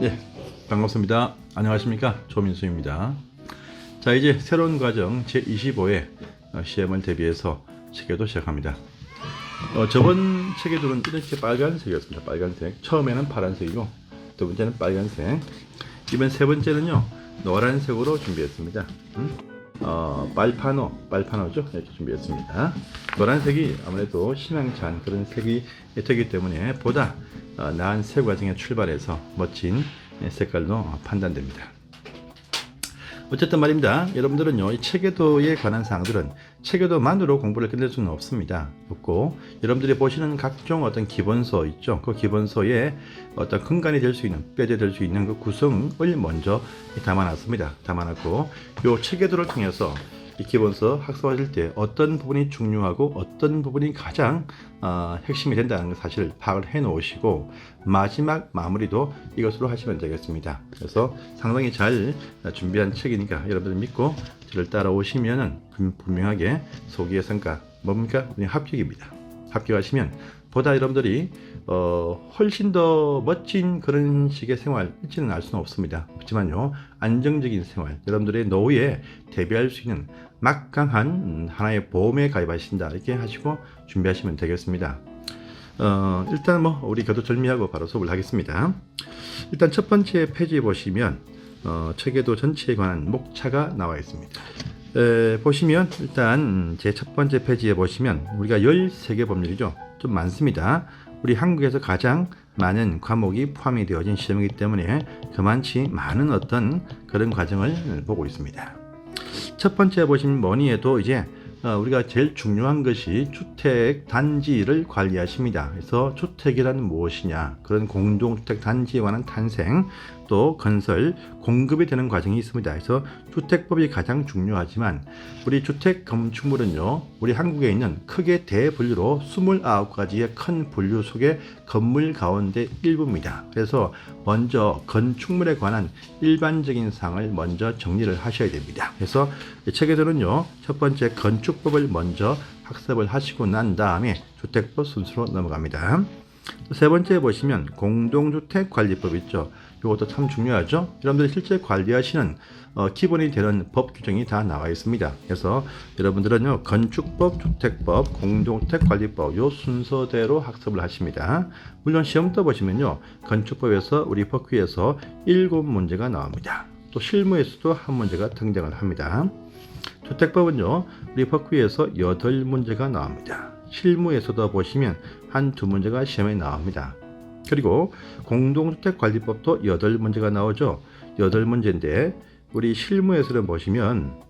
네, 반갑습니다. 안녕하십니까. 조민수입니다. 자, 이제 새로운 과정 제25회 시험을 대비해서 체계도 시작합니다. 어, 저번 체계도는 이렇게 빨간색이었습니다. 빨간색. 처음에는 파란색이고, 두 번째는 빨간색. 이번 세 번째는요, 노란색으로 준비했습니다. 음? 어, 빨파노, 빨파노죠? 이렇게 준비했습니다. 노란색이 아무래도 희망찬 그런 색이 되기 때문에 보다 어, 나은 새 과정에 출발해서 멋진 색깔로 판단됩니다. 어쨌든 말입니다. 여러분들은요, 이 체계도에 관한 사항들은 체계도만으로 공부를 끝낼 수는 없습니다. 없고, 여러분들이 보시는 각종 어떤 기본서 있죠. 그 기본서에 어떤 근간이 될 수 있는, 뼈대 될 수 있는 그 구성을 먼저 담아놨습니다. 담아놨고, 이 체계도를 통해서 이 기본서 학습하실 때 어떤 부분이 중요하고 어떤 부분이 가장 어, 핵심이 된다는 사실을 파악을 해 놓으시고 마지막 마무리도 이것으로 하시면 되겠습니다. 그래서 상당히 잘 준비한 책이니까 여러분들 믿고 저를 따라오시면은 분- 분명하게 소기의 성과 뭡니까? 합격입니다. 합격하시면 보다 여러분들이 어, 훨씬 더 멋진 그런 식의 생활일지는 알 수는 없습니다. 그렇지만요, 안정적인 생활, 여러분들의 노후에 대비할 수 있는 막강한 음, 하나의 보험에 가입하신다 이렇게 하시고 준비하시면 되겠습니다. 어, 일단 뭐 우리 교도절미하고 바로 수업을 하겠습니다. 일단 첫 번째 페이지에 보시면 어, 체계도 전체에 관한 목차가 나와 있습니다. 에, 보시면 일단 제 첫 번째 페이지에 보시면 우리가 13개 법률이죠. 좀 많습니다. 우리 한국에서 가장 많은 과목이 포함이 되어진 시험이기 때문에 그만치 많은 어떤 그런 과정을 보고 있습니다. 첫 번째 보시면 뭐니 해도 이제 어, 우리가 제일 중요한 것이 주택 단지를 관리하십니다. 그래서 주택이란 무엇이냐, 그런 공동주택 단지에 관한 탄생, 또 건설, 공급이 되는 과정이 있습니다. 그래서 주택법이 가장 중요하지만 우리 주택 건축물은요, 우리 한국에 있는 크게 대분류로 29가지의 큰 분류 속의 건물 가운데 일부입니다. 그래서 먼저 건축물에 관한 일반적인 사항을 먼저 정리를 하셔야 됩니다. 그래서 이 책에서는요, 첫 번째 건축 법을 먼저 학습을 하시고 난 다음에 주택법 순서로 넘어갑니다. 세 번째 보시면 공동주택 관리법 있죠. 이것도 참 중요하죠. 여러분들이 실제 관리하시는 어, 기본이 되는 법 규정이 다 나와 있습니다. 그래서 여러분들은요 건축법, 주택법, 공동주택 관리법 요 순서대로 학습을 하십니다. 물론 시험 때 보시면요 건축법에서 우리 법규에서 일곱 문제가 나옵니다. 또 실무에서도 한 문제가 등장을 합니다. 주택법은요 우리 법규에서 여덟 문제가 나옵니다. 실무에서도 보시면 한 두 문제가 시험에 나옵니다. 그리고 공동주택관리법도 8문제가 나오죠. 8문제인데 우리 실무에서는 보시면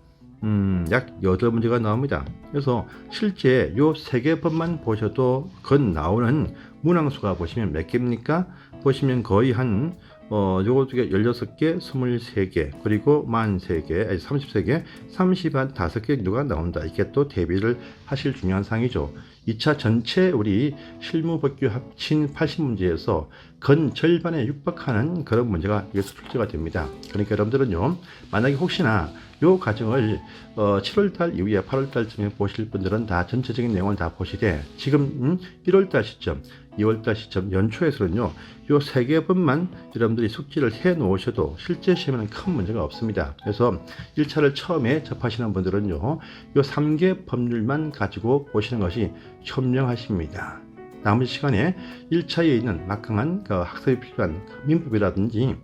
음, 약 8문제가 나옵니다. 그래서 실제 요세개 법만 보셔도 건 나오는 문항수가 보시면 몇 개입니까? 보시면 거의 한 어, 요거 두개 16개, 23개, 그리고 43개, 아니 33개, 35개 누가 나온다. 이게 또 대비를 하실 중요한 사항이죠. 2차 전체 우리 실무법규 합친 80문제에서 건 절반에 육박하는 그런 문제가 여기서 출제가 됩니다. 그러니까 여러분들은요, 만약에 혹시나 요 과정을 어, 7월달 이후에 8월달쯤에 보실 분들은 다 전체적인 내용을 다 보시되 지금 음, 1월달 시점, 2월달 시점 연초에서는요, 요 세개 법만 여러분들이 숙지를 해 놓으셔도 실제 시험에는 큰 문제가 없습니다. 그래서 1차를 처음에 접하시는 분들은요, 요 3개 법률만 가지고 보시는 것이 현명하십니다. 남은 시간에 1차에 있는 막강한 그 학습이 필요한 민법이라든지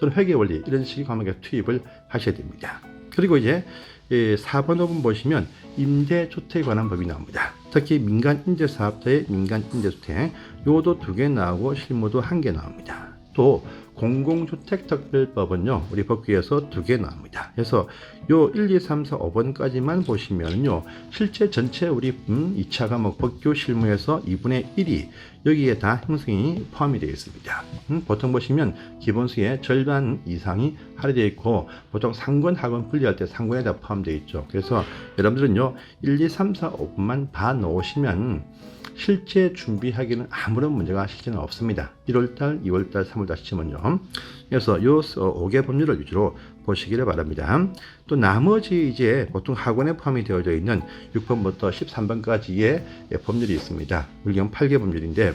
또는 회계 원리 이런 식의 과목에 투입을 하셔야 됩니다. 그리고 이제 4번, 5번 보시면 임대주택에 관한 법이 나옵니다. 특히 민간 임대사업자의 민간 임대주택 요도 두 개 나오고 실무도 한 개 나옵니다. 또 공공주택특별법은요 우리 법규에서 두 개 나옵니다. 그래서 요 1, 2, 3, 4, 5번까지만 보시면요 실제 전체 우리 음, 2차 과목 법규 실무에서 2분의 1이 여기에 다 형성이 포함이 되어 있습니다. 음, 보통 보시면 기본수의 절반 이상이 할애되어 있고 보통 상권 학원 분리할 때 상권에 다 포함되어 있죠. 그래서 여러분들은요 1, 2, 3, 4, 5분만 봐 놓으시면 실제 준비하기는 아무런 문제가 실제는 없습니다. 1월달, 2월달, 3월달 시험은요. 그래서 요 5개 법률을 위주로 보시기를 바랍니다. 또 나머지 이제 보통 학원에 포함이 되어져 있는 6번부터 13번까지의 법률이 있습니다. 물경 8개 법률인데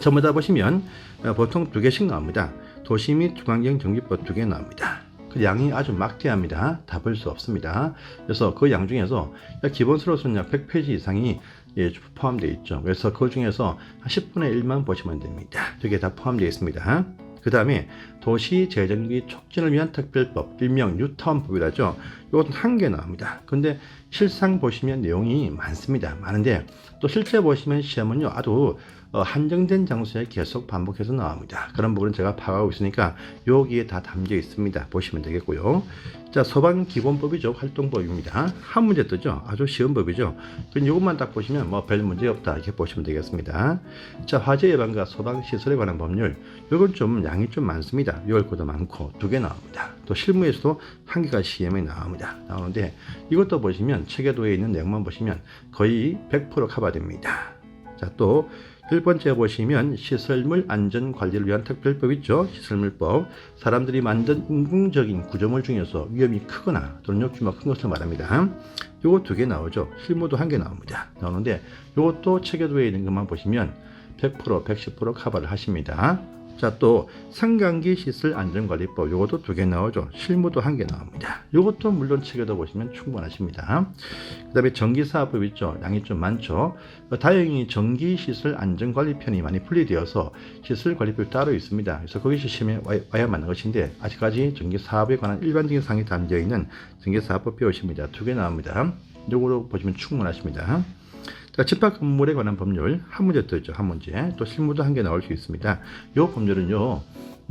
전부 다 보시면 어, 보통 두 개씩 나옵니다. 도시 및 중앙경 정비법 두 개 나옵니다. 그 양이 아주 막대합니다. 다 볼 수 없습니다. 그래서 그 양 중에서 기본서로서는 약 100페이지 이상이 예, 포함되어 있죠. 그래서 그 중에서 한 10분의 1만 보시면 됩니다. 두 개 다 포함되어 있습니다. 그 다음에 도시 재정비 촉진을 위한 특별법, 일명 뉴타운법이라죠. 이것은 한 개 나옵니다. 근데 실상 보시면 내용이 많습니다. 많은데 또 실제 보시면 시험은요 아주 어, 한정된 장소에 계속 반복해서 나옵니다. 그런 부분은 제가 파악하고 있으니까 여기에 다 담겨 있습니다. 보시면 되겠고요. 자, 소방 기본법이죠. 활동법입니다. 한 문제 뜨죠. 아주 쉬운 법이죠. 그럼 이것만 딱 보시면 뭐 별 문제 없다 이렇게 보시면 되겠습니다. 자, 화재 예방과 소방 시설에 관한 법률. 이건 좀 양이 좀 많습니다. 6월 거도 많고 두 개 나옵니다. 또 실무에서도 한 개가 시험에 나옵니다. 나오는데 이것도 보시면 체계도에 있는 내용만 보시면 거의 100% 커버됩니다. 자, 또 1번째 보시면 시설물 안전 관리를 위한 특별법 있죠. 시설물법. 사람들이 만든 인공적인 구조물 중에서 위험이 크거나 또는 욕심이 큰 것을 말합니다. 요거 두 개 나오죠. 실무도 한 개 나옵니다. 나오는데 요것도 체계도에 있는 것만 보시면 100% 110% 커버를 하십니다. 자, 또 상강기 시설 안전관리법 요것도 두 개 나오죠. 실무도 한 개 나옵니다. 요것도 물론 책에도 보시면 충분하십니다. 그다음에 전기 사업법 있죠. 양이 좀 많죠. 어, 다행히 전기시설 안전관리 편이 많이 분리되어서 시설관리법이 따로 있습니다. 그래서 거기 시험에 와- 와야 맞는 것인데 아직까지 전기 사업에 관한 일반적인 사항이 담겨 있는 전기 사업법 배우십니다. 두 개 나옵니다. 요거로 보시면 충분하십니다. 자, 집합 건물에 관한 법률 한 문제 뜨죠. 한 문제. 또 실무도 한 개 나올 수 있습니다. 요 법률은요.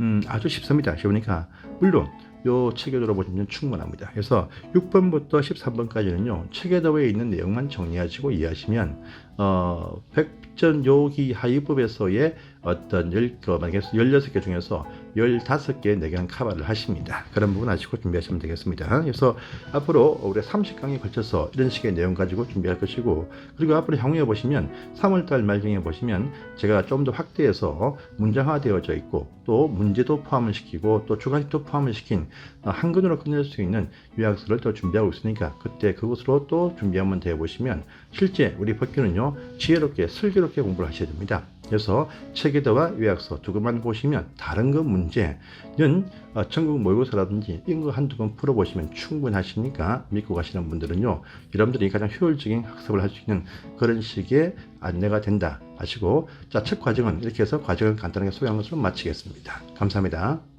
음, 아주 쉽습니다. 쉬우니까 물론 요 체계도로 보시면 충분합니다. 그래서 6번부터 13번까지는요. 체계도에 있는 내용만 정리하시고 이해하시면 어, 백전 요기 하위법에서의 어떤 열, 그, 만약에 16개 중에서 15개 내견 커버를 하십니다. 그런 부분 아시고 준비하시면 되겠습니다. 그래서 앞으로 우리 30강에 걸쳐서 이런 식의 내용 가지고 준비할 것이고 그리고 앞으로 향후에 보시면 3월달 말경에 보시면 제가 좀 더 확대해서 문장화 되어져 있고 또 문제도 포함을 시키고 또 주관식도 포함을 시킨 어, 한근으로 끝낼 수 있는 요약서를 또 준비하고 있으니까 그때 그것으로 또 준비 한번 돼 보시면 실제 우리 법규는요 지혜롭게 슬기롭게 공부를 하셔야 됩니다. 그래서 체계도와 요약서 두 것만 보시면 다른 거 문제는 어, 전국 모의고사라든지 이런 거 한두 번 풀어보시면 충분하시니까 믿고 가시는 분들은요 여러분들이 가장 효율적인 학습을 할 수 있는 그런 식의 안내가 된다 아시고 자첫 과정은 이렇게 해서 과정을 간단하게 소개한 것으로 마치겠습니다. 감사합니다.